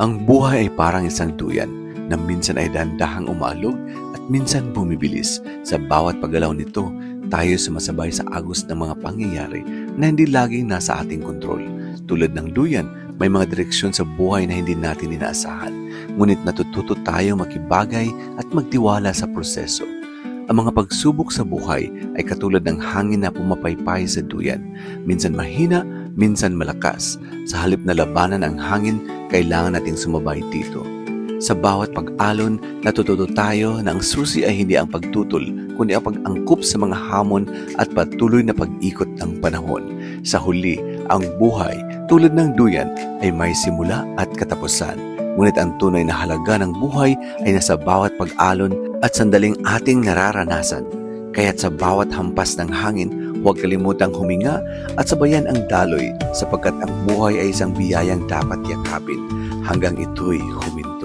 Ang buhay ay parang isang duyan na minsan ay dandahang umaalog at minsan bumibilis. Sa bawat paggalaw nito, tayo sumasabay sa agos ng mga pangyayari na hindi laging nasa ating kontrol. Tulad ng duyan, may mga direksyon sa buhay na hindi natin inaasahan. Ngunit natututo tayo makibagay at magtiwala sa proseso. Ang mga pagsubok sa buhay ay katulad ng hangin na pumapaypay sa duyan. Minsan mahina, minsan malakas. Sa halip na labanan ang hangin, kailangan nating sumabay dito. Sa bawat pag-alon, natututo tayo na ang susi ay hindi ang pagtutol, kundi ang pag-angkop sa mga hamon at patuloy na pag-ikot ng panahon. Sa huli, ang buhay, tulad ng duyan, ay may simula at katapusan. Ngunit ang tunay na halaga ng buhay ay nasa bawat pag-alon at sandaling ating nararanasan. Kaya't sa bawat hampas ng hangin, huwag kalimutang huminga at sabayan ang daloy sapagkat ang buhay ay isang biyayang dapat yakapin hanggang ito'y huminto.